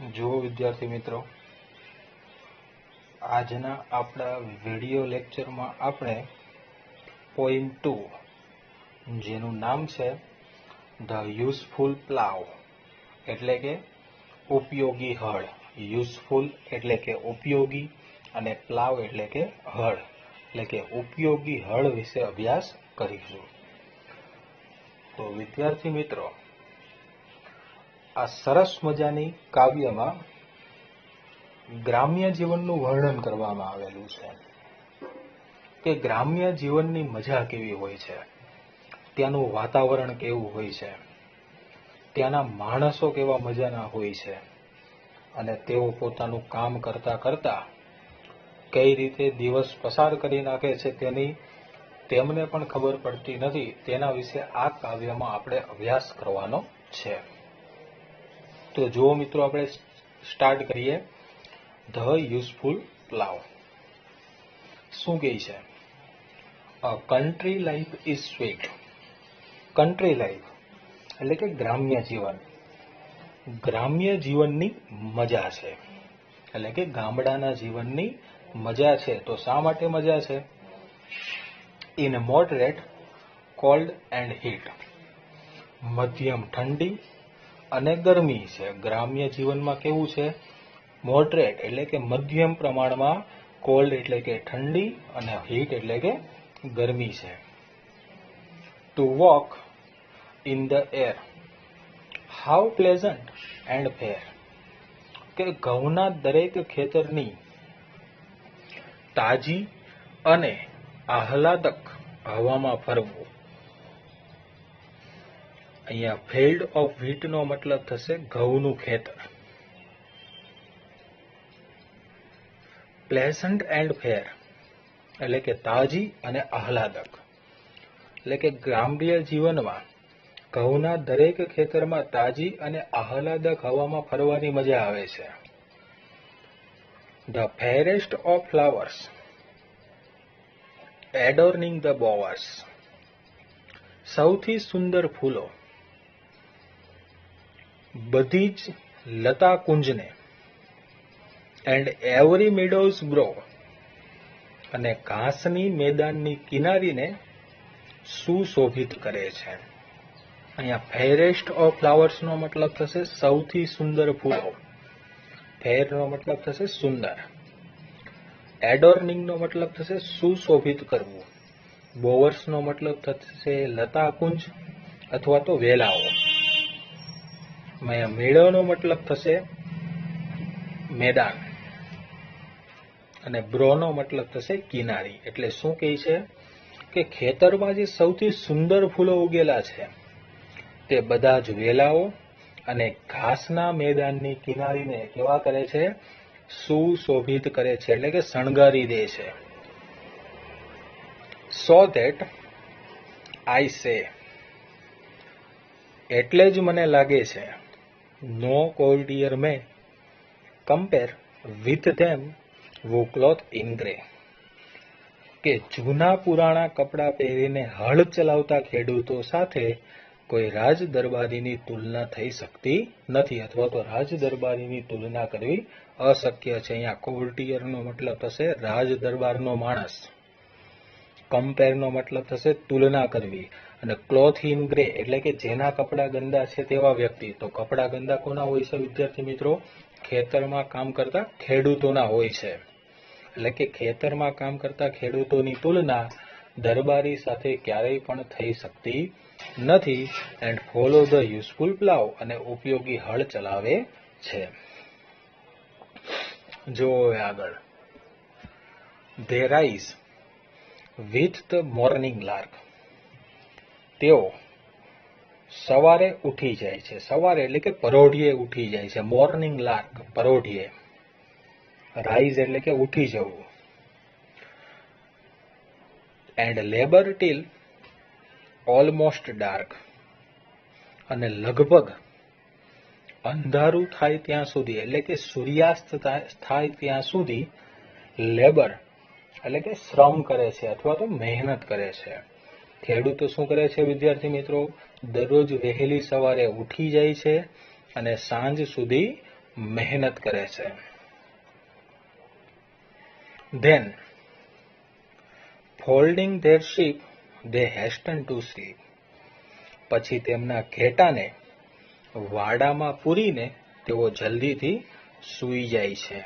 જુઓ વિદ્યાર્થી મિત્રો, આજના આપણા વીડિયો લેક્ચરમાં આપણે પોઈન્ટ ટુ જેનું નામ છે ધ યુઝફુલ પ્લાવ એટલે કે ઉપયોગી હળ. યુઝફુલ એટલે કે ઉપયોગી અને પ્લાવ એટલે કે હળ. એટલે કે ઉપયોગી હળ વિશે અભ્યાસ કરીશું. તો વિદ્યાર્થી મિત્રો આ સરસ મજાની કાવ્યમાં ગ્રામ્ય જીવનનું વર્ણન કરવામાં આવેલું છે. કે ગ્રામ્ય જીવનની મજા કેવી હોય છે? ત્યાંનું વાતાવરણ કેવું હોય છે? ત્યાંના માણસો કેવા મજાના હોય છે? અને તેઓ પોતાનું કામ કરતા કરતા કઈ રીતે દિવસ પસાર કરી નાખે છે તેની તેમને પણ ખબર પડતી નથી. તેના વિશે આ કાવ્યમાં આપણે અભ્યાસ કરવાનો છે. તો જુઓ મિત્રો, આપણે સ્ટાર્ટ કરીએ. ધ યુઝફુલ પ્લાવ શું કહે છે? Country life is sweet country life એટલે કે ગ્રામ્ય જીવન. ગ્રામ્ય જીવનની મજા છે. એટલે કે ગામડાના જીવનની મજા છે. તો શા માટે મજા છે? In moderate cold and heat મધ્યમ ઠંડી અને ગરમી છે. ગ્રામ્ય જીવનમાં કેવું છે? મોડરેટ એટલે કે મધ્યમ પ્રમાણમાં કોલ્ડ એટલે કે ઠંડી અને હીટ એટલે કે ગરમી છે. To walk in the air how pleasant and fair કે ઘઉંના દરેક ખેતરની તાજી અને આહલાદક હવામાં ફરવું. અહીંયા ફિલ્ડ ઓફ વ્હીટનો મતલબ થશે ઘઉંનું ખેતર. પ્લેસન્ટ એન્ડ ફેર, એટલે કે તાજી અને આહલાદક. એટલે કે ગ્રામ્ય જીવનમાં ઘઉંના દરેક ખેતરમાં તાજી અને આહલાદક હવામાં ફરવાની મજા આવે છે. The fairest of flowers, adorning the bowers. સૌથી સુંદર ફૂલો બધી જ લતા કુંજને. એન્ડ એવરી મિડોઝ ગ્રો અને ઘાસની મેદાનની કિનારીને સુશોભિત કરે છે. અહીંયા ફેરેસ્ટ ઓફ ફ્લાવર્સનો મતલબ થશે સૌથી સુંદર ફૂલો. ફેરનો મતલબ થશે સુંદર. એડોર્નિંગનો મતલબ થશે સુશોભિત કરવું. બોવર્સનો મતલબ થશે લતાકુંજ અથવા તો વેલાઓ. મેળોનો મતલબ થશે મેદાન. અને બ્રોનો મતલબ થશે કિનારી. એટલે શું કહે છે? કે ખેતરમાં જે સૌથી સુંદર ફૂલો ઉગેલા છે, તે બધા જ વેલાઓ અને ઘાસના મેદાનની કિનારીને કેવા કરે છે? સુશોભિત કરે છે. એટલે કે શણગારી દે છે. સો ધેટ આઈ સે એટલે જ મને લાગે છે no colder may compare with them who cloth in grey કે જૂના પુરાણા કપડાં પહેરીને હળ ચલાવતા ખેડૂતો સાથે કોઈ રાજ તુલના થઈ શકતી નથી અથવા તો રાજ દરબારીની તુલના કરવી અશક્ય છે. અહીંયા કોર્ટિયરનો મતલબ થશે રાજ દરબારનો માણસ કમ્પેરનો મતલબ થશે તુલના કરવી. અને ક્લોથ ઇન ગ્રે એટલે કે જેના કપડાં ગંદા છે તેવા વ્યક્તિ. તો કપડાં ગંદા કોના હોય છે વિદ્યાર્થી મિત્રો? ખેતરમાં કામ કરતા ખેડૂતોના હોય છે. એટલે કે ખેતરમાં કામ કરતા ખેડૂતોની તુલના દરબારી સાથે ક્યારેય પણ થઈ શકતી નથી and follow the useful plough અને ઉપયોગી હળ ચલાવે છે. જો આગળ. They rise with the morning lark તેઓ સવારે ઉઠી જાય છે. સવારે એટલે કે પરોઢિયે ઉઠી જાય છે. મોર્નિંગ લાર્ક પરોઢિયે રાઈઝ એટલે કે ઉઠી જવું. And labour till almost dark અને લગભગ અંધારું થાય ત્યાં સુધી, એટલે કે સૂર્યાસ્ત થાય ત્યાં સુધી લેબર એટલે કે શ્રમ કરે છે અથવા તો મહેનત કરે છે. ખેડૂતો શું કરે છે, વિદ્યાર્થી મિત્રો? દરરોજ વહેલી સવારે ઉઠી જાય છે અને સાંજ સુધી મહેનત કરે છે. Then folding their sheep they hasten to sleep પછી તેમના ઘેટાને વાડામાં પૂરીને તેઓ જલ્દીથી સૂઈ જાય છે.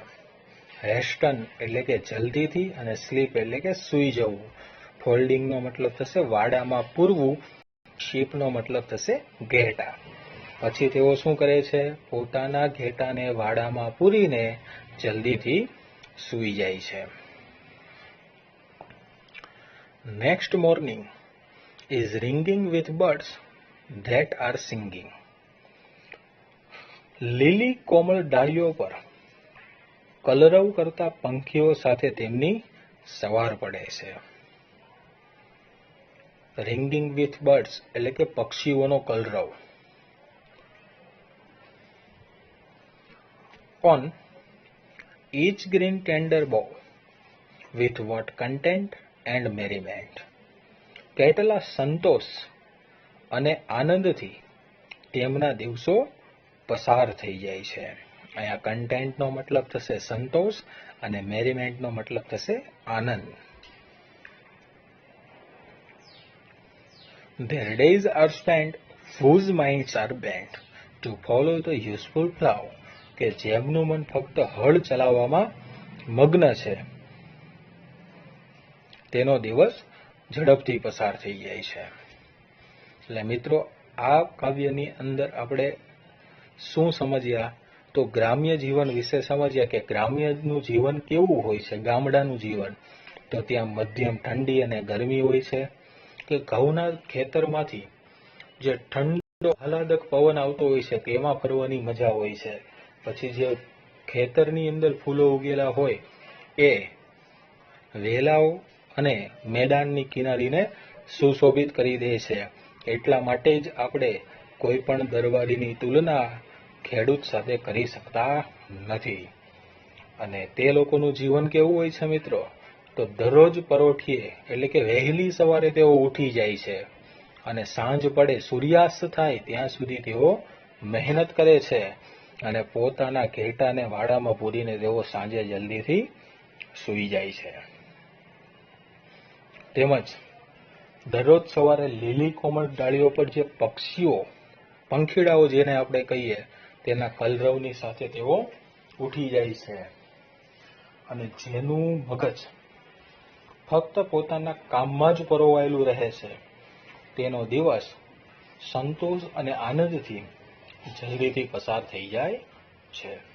હેસ્ટન એટલે કે જલ્દીથી અને સ્લીપ એટલે કે સૂઈ જવું. ફોલ્ડિંગનો મતલબ થશે વાડામાં પૂરવું, શીપનો મતલબ થશે ઘેટા. પછી તેઓ શું કરે છે? પોતાના ઘેટાને વાડામાં પૂરીને જલ્દીથી સૂઈ જાય છે. Next morning is ringing with birds that are singing લીલી કોમળ ડાળીઓ પર કલરવ કરતા પંખીઓ સાથે તેમની સવાર પડે છે. રિંગિંગ વિથ બર્ડ્સ એટલે કે પક્ષીઓનો કલરવ. On, each green tender bough with what content and merriment. કેટલા સંતોષ અને આનંદથી તેમના દિવસો પસાર થઈ જાય છે. અહીંયા કન્ટેન્ટનો મતલબ થશે સંતોષ અને મેરીમેન્ટનો મતલબ થશે આનંદ. Their days are spent whose minds are bent to follow the useful plow, કે જેમનું મન ફક્ત હળ ચલાવવામાં મગ્ન છે. તેનો દિવસ ઝડપથી પસાર થઈ જાય છે. એટલે મિત્રો, આ કાવ્યની અંદર આપણે શું સમજ્યા? તો ગ્રામ્ય જીવન વિશે સમજ્યા કે ગ્રામ્યનું જીવન કેવું હોય છે? ગામડાનું જીવન. તો ત્યાં મધ્યમ ઠંડી અને ગરમી હોય છે. કે ઘઉંના ખેતરમાંથી જે ઠંડો, આહલાદક પવન આવતો હોય છે, તેમાં ફરવાની મજા હોય છે. પછી જે ખેતરની અંદર ફૂલો ઉગેલા હોય, એ વેલાઓ અને મેદાનની કિનારીને સુશોભિત કરી દે છે. એટલા માટે જ આપણે કોઈ પણ દરબારીની તુલના ખેડૂત સાથે કરી શકતા નથી. અને તે લોકોનું જીવન કેવું હોય છે મિત્રો? તો દરરોજ પરોઠીએ, એટલે કે વહેલી સવારે તેઓ ઉઠી જાય છે. અને સાંજ પડે સૂર્યાસ્ત થાય, ત્યાં સુધી તેઓ મહેનત કરે છે. અને પોતાના ઘેટાને વાડામાં પૂરીને તેઓ સાંજે જલ્દીથી સૂઈ જાય છે. તેમજ દરરોજ સવારે લીલી કોમળ ડાળીઓ પર જે પક્ષીઓ, પંખીડાઓ જેને આપણે કહીએ, તેના કલરવની સાથે તેઓ ઉઠી જાય છે. અને જેનું મગજ ફક્ત પોતાના કામમાં જ પરોવાયેલું રહે છે. તેનો દિવસ સંતોષ અને આનંદથી જલ્દીથી પસાર થઈ જાય છે.